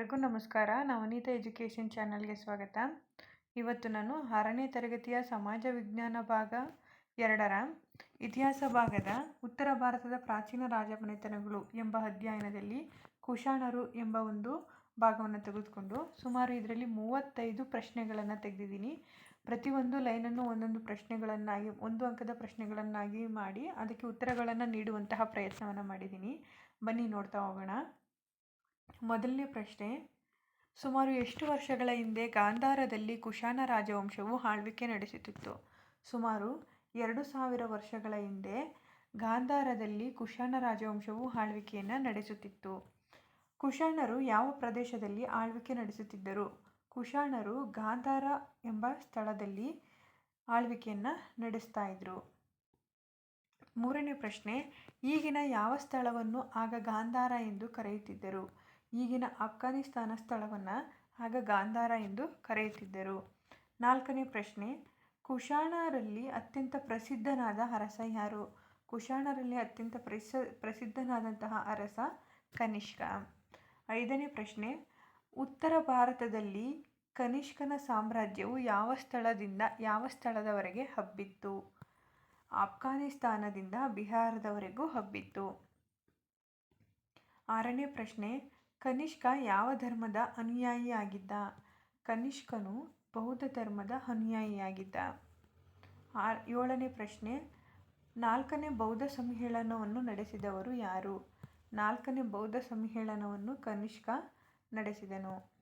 ಎಲ್ರಿಗೂ ನಮಸ್ಕಾರ. ನವನೀತ ಎಜುಕೇಷನ್ ಚಾನಲ್ಗೆ ಸ್ವಾಗತ. ಇವತ್ತು ನಾನು ಆರನೇ ತರಗತಿಯ ಸಮಾಜ ವಿಜ್ಞಾನ ಭಾಗ ಎರಡರ ಇತಿಹಾಸ ಭಾಗದ ಉತ್ತರ ಭಾರತದ ಪ್ರಾಚೀನ ರಾಜಮನೆತನಗಳು ಎಂಬ ಅಧ್ಯಯನದಲ್ಲಿ ಕುಶಾಣರು ಎಂಬ ಒಂದು ಭಾಗವನ್ನು ತೆಗೆದುಕೊಂಡು ಸುಮಾರು ಇದರಲ್ಲಿ ಮೂವತ್ತೈದು ಪ್ರಶ್ನೆಗಳನ್ನು ತೆಗೆದಿದ್ದೀನಿ. ಪ್ರತಿಯೊಂದು ಲೈನನ್ನು ಒಂದೊಂದು ಪ್ರಶ್ನೆಗಳನ್ನಾಗಿ, ಒಂದು ಅಂಕದ ಪ್ರಶ್ನೆಗಳನ್ನಾಗಿ ಮಾಡಿ ಅದಕ್ಕೆ ಉತ್ತರಗಳನ್ನು ನೀಡುವಂತಹ ಪ್ರಯತ್ನವನ್ನು ಮಾಡಿದ್ದೀನಿ. ಬನ್ನಿ ನೋಡ್ತಾ ಹೋಗೋಣ. ಮೊದಲನೇ ಪ್ರಶ್ನೆ, ಸುಮಾರು ಎಷ್ಟು ವರ್ಷಗಳ ಹಿಂದೆ ಗಾಂಧಾರದಲ್ಲಿ ಕುಶಾಣ ರಾಜವಂಶವು ಆಳ್ವಿಕೆ ನಡೆಸುತ್ತಿತ್ತು? ಸುಮಾರು ಎರಡು ಸಾವಿರ ವರ್ಷಗಳ ಹಿಂದೆ ಗಾಂಧಾರದಲ್ಲಿ ಕುಶಾಣ ರಾಜವಂಶವು ಆಳ್ವಿಕೆಯನ್ನು ನಡೆಸುತ್ತಿತ್ತು. ಕುಶಾಣರು ಯಾವ ಪ್ರದೇಶದಲ್ಲಿ ಆಳ್ವಿಕೆ ನಡೆಸುತ್ತಿದ್ದರು? ಕುಶಾಣರು ಗಾಂಧಾರ ಎಂಬ ಸ್ಥಳದಲ್ಲಿ ಆಳ್ವಿಕೆಯನ್ನು ನಡೆಸ್ತಾ ಇದ್ರು. ಮೂರನೇ ಪ್ರಶ್ನೆ, ಈಗಿನ ಯಾವ ಸ್ಥಳವನ್ನು ಆಗ ಗಾಂಧಾರ ಎಂದು ಕರೆಯುತ್ತಿದ್ದರು? ಈಗಿನ ಆಫ್ಘಾನಿಸ್ತಾನ ಸ್ಥಳವನ್ನು ಆಗ ಗಾಂಧಾರ ಎಂದು ಕರೆಯುತ್ತಿದ್ದರು. ನಾಲ್ಕನೇ ಪ್ರಶ್ನೆ, ಕುಶಾಣರಲ್ಲಿ ಅತ್ಯಂತ ಪ್ರಸಿದ್ಧನಾದ ಅರಸ ಯಾರು? ಕುಶಾಣರಲ್ಲಿ ಅತ್ಯಂತ ಪ್ರಸ, ಪ್ರಸಿದ್ಧನಾದಂತಹ ಅರಸ ಕನಿಷ್ಕ. ಐದನೇ ಪ್ರಶ್ನೆ, ಉತ್ತರ ಭಾರತದಲ್ಲಿ ಕನಿಷ್ಕನ ಸಾಮ್ರಾಜ್ಯವು ಯಾವ ಸ್ಥಳದಿಂದ, ಯಾವ ಸ್ಥಳದವರೆಗೆ ಹಬ್ಬಿತ್ತು? ಆಫ್ಘಾನಿಸ್ತಾನದಿಂದ ಬಿಹಾರದವರೆಗೂ ಹಬ್ಬಿತ್ತು. ಆರನೇ ಪ್ರಶ್ನೆ ಕನಿಷ್ಕ ಯಾವ ಧರ್ಮದ ಅನುಯಾಯಿಯಾಗಿದ್ದ? ಕನಿಷ್ಕನು ಬೌದ್ಧ ಧರ್ಮದ ಅನುಯಾಯಿಯಾಗಿದ್ದ. ಆರ್, ಏಳನೇ ಪ್ರಶ್ನೆ. ನಾಲ್ಕನೇ ಬೌದ್ಧ ಸಮ್ಮೇಳನವನ್ನು ನಡೆಸಿದವರು ಯಾರು? ನಾಲ್ಕನೇ ಬೌದ್ಧ ಸಮ್ಮೇಳನವನ್ನು ಕನಿಷ್ಕ ನಡೆಸಿದನು.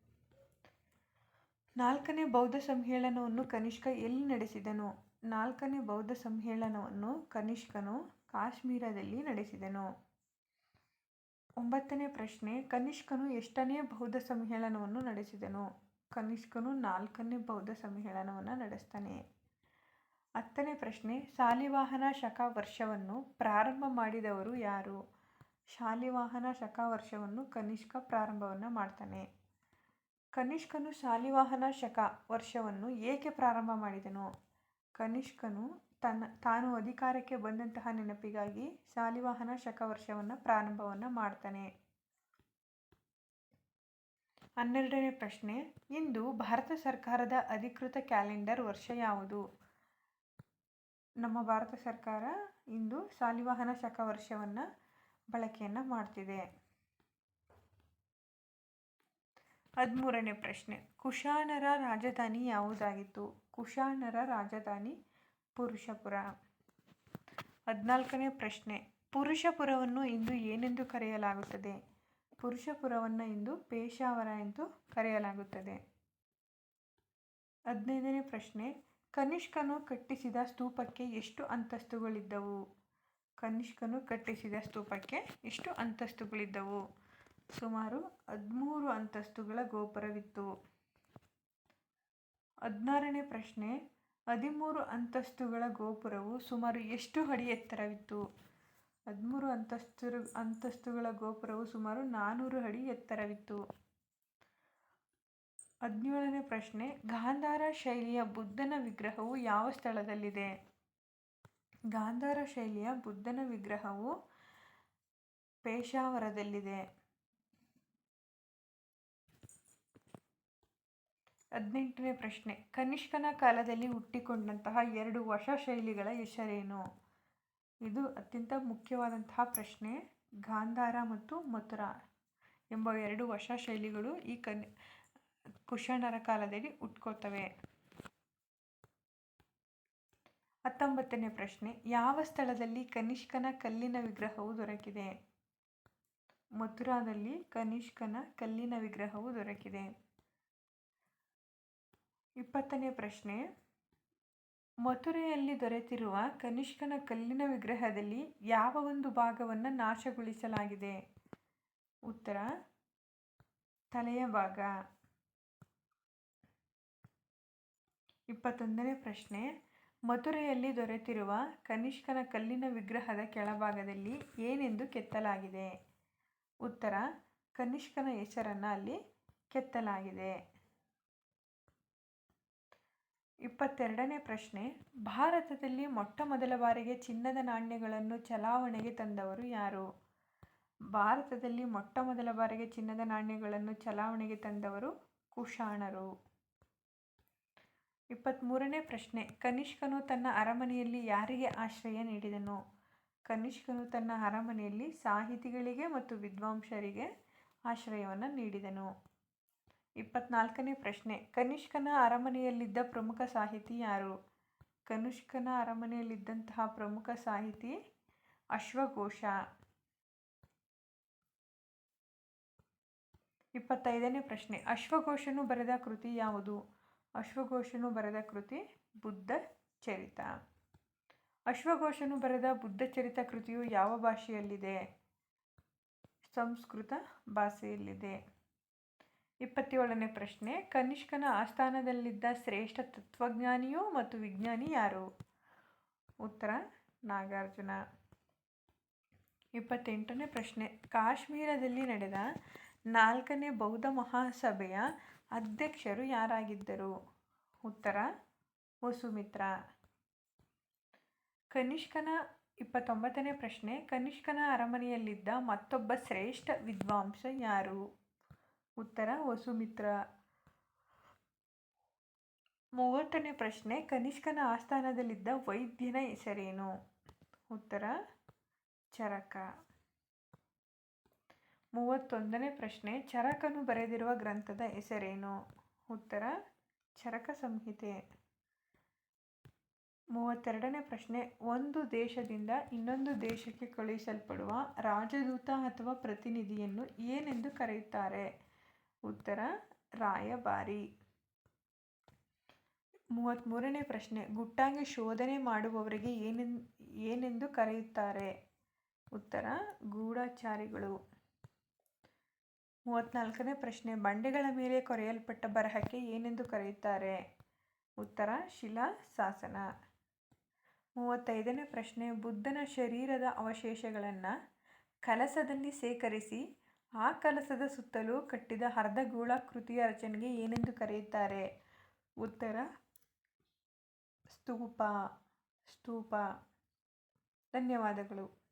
ನಾಲ್ಕನೇ ಬೌದ್ಧ ಸಮ್ಮೇಳನವನ್ನು ಕನಿಷ್ಕ ಎಲ್ಲಿ ನಡೆಸಿದನು? ನಾಲ್ಕನೇ ಬೌದ್ಧ ಸಮ್ಮೇಳನವನ್ನು ಕನಿಷ್ಕನು ಕಾಶ್ಮೀರದಲ್ಲಿ ನಡೆಸಿದನು. ಒಂಬತ್ತನೇ ಪ್ರಶ್ನೆ, ಕನಿಷ್ಕನು ಎಷ್ಟನೇ ಬೌದ್ಧ ಸಮ್ಮೇಳನವನ್ನು ನಡೆಸಿದನು? ಕನಿಷ್ಕನು ನಾಲ್ಕನೇ ಬೌದ್ಧ ಸಮ್ಮೇಳನವನ್ನು ನಡೆಸ್ತಾನೆ. ಹತ್ತನೇ ಪ್ರಶ್ನೆ, ಶಾಲಿವಾಹನ ಶಕ ವರ್ಷವನ್ನು ಪ್ರಾರಂಭ ಮಾಡಿದವರು ಯಾರು? ಶಾಲಿವಾಹನ ಶಕ ವರ್ಷವನ್ನು ಕನಿಷ್ಕ ಪ್ರಾರಂಭವನ್ನು ಮಾಡ್ತಾನೆ. ಕನಿಷ್ಕನು ಶಾಲಿವಾಹನ ಶಕ ವರ್ಷವನ್ನು ಏಕೆ ಪ್ರಾರಂಭ ಮಾಡಿದನು? ಕನಿಷ್ಕನು ತನ್ನ, ತಾನು ಅಧಿಕಾರಕ್ಕೆ ಬಂದಂತಹ ನೆನಪಿಗಾಗಿ ಶಾಲಿವಾಹನ ಶಕ ವರ್ಷವನ್ನು ಪ್ರಾರಂಭವನ್ನು ಮಾಡ್ತಾನೆ. ಹನ್ನೆರಡನೇ ಪ್ರಶ್ನೆ. ಇಂದು ಭಾರತ ಸರ್ಕಾರದ ಅಧಿಕೃತ ಕ್ಯಾಲೆಂಡರ್ ವರ್ಷ ಯಾವುದು? ನಮ್ಮ ಭಾರತ ಸರ್ಕಾರ ಇಂದು ಶಾಲಿವಾಹನ ಶಕ ವರ್ಷವನ್ನು ಬಳಕೆಯನ್ನು ಮಾಡ್ತಿದೆ. ಹದಿಮೂರನೇ ಪ್ರಶ್ನೆ. ಕುಶಾಣರ ರಾಜಧಾನಿ ಯಾವುದಾಗಿತ್ತು? ಕುಶಾನರ ರಾಜಧಾನಿ ಪುರುಷಪುರ. ಹದಿನಾಲ್ಕನೇ ಪ್ರಶ್ನೆ. ಪುರುಷಪುರವನ್ನು ಇಂದು ಏನೆಂದು ಕರೆಯಲಾಗುತ್ತದೆ? ಪುರುಷಪುರವನ್ನು ಇಂದು ಪೇಶಾವರ ಎಂದು ಕರೆಯಲಾಗುತ್ತದೆ. ಹದಿನೈದನೇ ಪ್ರಶ್ನೆ. ಕನಿಷ್ಕನು ಕಟ್ಟಿಸಿದ ಸ್ತೂಪಕ್ಕೆ ಎಷ್ಟು ಅಂತಸ್ತುಗಳಿದ್ದವು? ಕನಿಷ್ಕನು ಕಟ್ಟಿಸಿದ ಸ್ತೂಪಕ್ಕೆ ಎಷ್ಟು ಅಂತಸ್ತುಗಳಿದ್ದವು? ಸುಮಾರು ಹದಿಮೂರು ಅಂತಸ್ತುಗಳ ಗೋಪುರವಿತ್ತು. ಹದಿನಾರನೇ ಪ್ರಶ್ನೆ, ಹದಿಮೂರು ಅಂತಸ್ತುಗಳ ಗೋಪುರವು ಸುಮಾರು ಎಷ್ಟು ಅಡಿ ಎತ್ತರವಿತ್ತು? ಹದಿಮೂರು ಅಂತಸ್ತು ಅಂತಸ್ತುಗಳ ಗೋಪುರವು ಸುಮಾರು ನಾನ್ನೂರು ಅಡಿ ಎತ್ತರವಿತ್ತು. ಹದಿನೇಳನೇ ಪ್ರಶ್ನೆ, ಗಾಂಧಾರ ಶೈಲಿಯ ಬುದ್ಧನ ವಿಗ್ರಹವು ಯಾವ ಸ್ಥಳದಲ್ಲಿದೆ? ಗಾಂಧಾರ ಶೈಲಿಯ ಬುದ್ಧನ ವಿಗ್ರಹವು ಪೇಶಾವರದಲ್ಲಿದೆ ಹದಿನೆಂಟನೇ ಪ್ರಶ್ನೆ. ಕನಿಷ್ಕನ ಕಾಲದಲ್ಲಿ ಹುಟ್ಟಿಕೊಂಡಂತಹ ಎರಡು ಹೊಸ ಶೈಲಿಗಳ ಹೆಸರೇನು? ಇದು ಅತ್ಯಂತ ಮುಖ್ಯವಾದಂತಹ ಪ್ರಶ್ನೆ. ಗಾಂಧಾರ ಮತ್ತು ಮಥುರಾ ಎಂಬ ಎರಡು ಹೊಸ ಶೈಲಿಗಳು ಈ ಕನ್, ಕುಶಣರ ಕಾಲದಲ್ಲಿ ಹುಟ್ಕೋತವೆ. ಹತ್ತೊಂಬತ್ತನೇ ಪ್ರಶ್ನೆ. ಯಾವ ಸ್ಥಳದಲ್ಲಿ ಕನಿಷ್ಕನ ಕಲ್ಲಿನ ವಿಗ್ರಹವು ದೊರಕಿದೆ? ಮಥುರಾದಲ್ಲಿ ಕನಿಷ್ಕನ ಕಲ್ಲಿನ ವಿಗ್ರಹವು ದೊರಕಿದೆ. ಇಪ್ಪತ್ತನೇ ಪ್ರಶ್ನೆ. ಮಥುರೆಯಲ್ಲಿ ದೊರೆತಿರುವ ಕನಿಷ್ಕನ ಕಲ್ಲಿನ ವಿಗ್ರಹದಲ್ಲಿ ಯಾವ ಒಂದು ಭಾಗವನ್ನು ನಾಶಗೊಳಿಸಲಾಗಿದೆ? ಉತ್ತರ, ತಲೆಯ ಭಾಗ. ಇಪ್ಪತ್ತೊಂದನೇ ಪ್ರಶ್ನೆ. ಮಥುರೆಯಲ್ಲಿ ದೊರೆತಿರುವ ಕನಿಷ್ಕನ ಕಲ್ಲಿನ ವಿಗ್ರಹದ ಕೆಳಭಾಗದಲ್ಲಿ ಏನೆಂದು ಕೆತ್ತಲಾಗಿದೆ? ಉತ್ತರ, ಕನಿಷ್ಕನ ಹೆಸರನ್ನು ಅಲ್ಲಿ ಕೆತ್ತಲಾಗಿದೆ. ಇಪ್ಪತ್ತೆರಡನೇ ಪ್ರಶ್ನೆ, ಭಾರತದಲ್ಲಿ ಮೊಟ್ಟ ಮೊದಲ ಬಾರಿಗೆ ಚಿನ್ನದ ನಾಣ್ಯಗಳನ್ನು ಚಲಾವಣೆಗೆ ತಂದವರು ಯಾರು? ಭಾರತದಲ್ಲಿ ಮೊಟ್ಟ ಮೊದಲ ಬಾರಿಗೆ ಚಿನ್ನದ ನಾಣ್ಯಗಳನ್ನು ಚಲಾವಣೆಗೆ ತಂದವರು ಕುಷಾಣರು ಇಪ್ಪತ್ತ್ಮೂರನೇ ಪ್ರಶ್ನೆ, ಕನಿಷ್ಕನು ತನ್ನ ಅರಮನೆಯಲ್ಲಿ ಯಾರಿಗೆ ಆಶ್ರಯ ನೀಡಿದನು? ಕನಿಷ್ಕನು ತನ್ನ ಅರಮನೆಯಲ್ಲಿ ಸಾಹಿತಿಗಳಿಗೆ ಮತ್ತು ವಿದ್ವಾಂಸರಿಗೆ ಆಶ್ರಯವನ್ನು ನೀಡಿದನು. ಇಪ್ಪತ್ನಾಲ್ಕನೇ ಪ್ರಶ್ನೆ. ಕನಿಷ್ಕನ ಅರಮನೆಯಲ್ಲಿದ್ದ ಪ್ರಮುಖ ಸಾಹಿತಿ ಯಾರು? ಕನಿಷ್ಕನ ಅರಮನೆಯಲ್ಲಿದ್ದಂತಹ ಪ್ರಮುಖ ಸಾಹಿತಿ ಅಶ್ವಘೋಷ. ಇಪ್ಪತ್ತೈದನೇ ಪ್ರಶ್ನೆ. ಅಶ್ವಘೋಷನು ಬರೆದ ಕೃತಿ ಯಾವುದು? ಅಶ್ವಘೋಷನು ಬರೆದ ಕೃತಿ ಬುದ್ಧ ಚರಿತ. ಅಶ್ವಘೋಷನು ಬರೆದ ಬುದ್ಧ ಚರಿತ ಕೃತಿಯು ಯಾವ ಭಾಷೆಯಲ್ಲಿದೆ? ಸಂಸ್ಕೃತ ಭಾಷೆಯಲ್ಲಿದೆ. ಇಪ್ಪತ್ತೇಳನೇ ಪ್ರಶ್ನೆ, ಕನಿಷ್ಕನ ಆಸ್ಥಾನದಲ್ಲಿದ್ದ ಶ್ರೇಷ್ಠ ತತ್ವಜ್ಞಾನಿಯು ಮತ್ತು ವಿಜ್ಞಾನಿ ಯಾರು? ಉತ್ತರ, ನಾಗಾರ್ಜುನ. ಇಪ್ಪತ್ತೆಂಟನೇ ಪ್ರಶ್ನೆ, ಕಾಶ್ಮೀರದಲ್ಲಿ ನಡೆದ ನಾಲ್ಕನೇ ಬೌದ್ಧ ಮಹಾಸಭೆಯ ಅಧ್ಯಕ್ಷರು ಯಾರಾಗಿದ್ದರು? ಉತ್ತರ, ವಸುಮಿತ್ರ. ಕನಿಷ್ಕನ, ಇಪ್ಪತ್ತೊಂಬತ್ತನೇ ಪ್ರಶ್ನೆ, ಕನಿಷ್ಕನ ಅರಮನೆಯಲ್ಲಿದ್ದ ಮತ್ತೊಬ್ಬ ಶ್ರೇಷ್ಠ ವಿದ್ವಾಂಸ ಯಾರು? ಉತ್ತರ, ವಸುಮಿತ್ರ. ಮೂವತ್ತನೇ ಪ್ರಶ್ನೆ, ಕನಿಷ್ಕನ ಆಸ್ಥಾನದಲ್ಲಿದ್ದ ವೈದ್ಯನ ಹೆಸರೇನು? ಉತ್ತರ, ಚರಕ. ಮೂವತ್ತೊಂದನೇ ಪ್ರಶ್ನೆ, ಚರಕನು ಬರೆದಿರುವ ಗ್ರಂಥದ ಹೆಸರೇನು? ಉತ್ತರ, ಚರಕ ಸಂಹಿತೆ. ಮೂವತ್ತೆರಡನೇ ಪ್ರಶ್ನೆ, ಒಂದು ದೇಶದಿಂದ ಇನ್ನೊಂದು ದೇಶಕ್ಕೆ ಕಳುಹಿಸಲ್ಪಡುವ ರಾಜದೂತ ಅಥವಾ ಪ್ರತಿನಿಧಿಯನ್ನು ಏನೆಂದು ಕರೆಯುತ್ತಾರೆ? ಉತ್ತರ, ರಾಯಭಾರಿ. ಮೂವತ್ತ್ಮೂರನೇ ಪ್ರಶ್ನೆ, ಗುಟ್ಟಾಗಿ ಶೋಧನೆ ಮಾಡುವವರಿಗೆ ಏನೆನ್, ಏನೆಂದು ಕರೆಯುತ್ತಾರೆ? ಉತ್ತರ, ಗೂಢಚಾರಿಗಳು. ಮೂವತ್ತ್ನಾಲ್ಕನೇ ಪ್ರಶ್ನೆ, ಬಂಡೆಗಳ ಮೇಲೆ ಕೊರೆಯಲ್ಪಟ್ಟ ಬರಹಕ್ಕೆ ಏನೆಂದು ಕರೆಯುತ್ತಾರೆ? ಉತ್ತರ ಶಿಲಾ ಶಾಸನ ಮೂವತ್ತೈದನೇ ಪ್ರಶ್ನೆ, ಬುದ್ಧನ ಶರೀರದ ಅವಶೇಷಗಳನ್ನು ಕಲಸದಲ್ಲಿ ಸೇಕರಿಸಿ ಆ ಕಲಸದ ಸುತ್ತಲೂ ಕಟ್ಟಿದ ಅರ್ಧಗೋಳಾಕೃತಿಯ ರಚನೆಗೆ ಏನೆಂದು ಕರೆಯುತ್ತಾರೆ? ಉತ್ತರ ಸ್ತೂಪ ಸ್ತೂಪ. ಧನ್ಯವಾದಗಳು.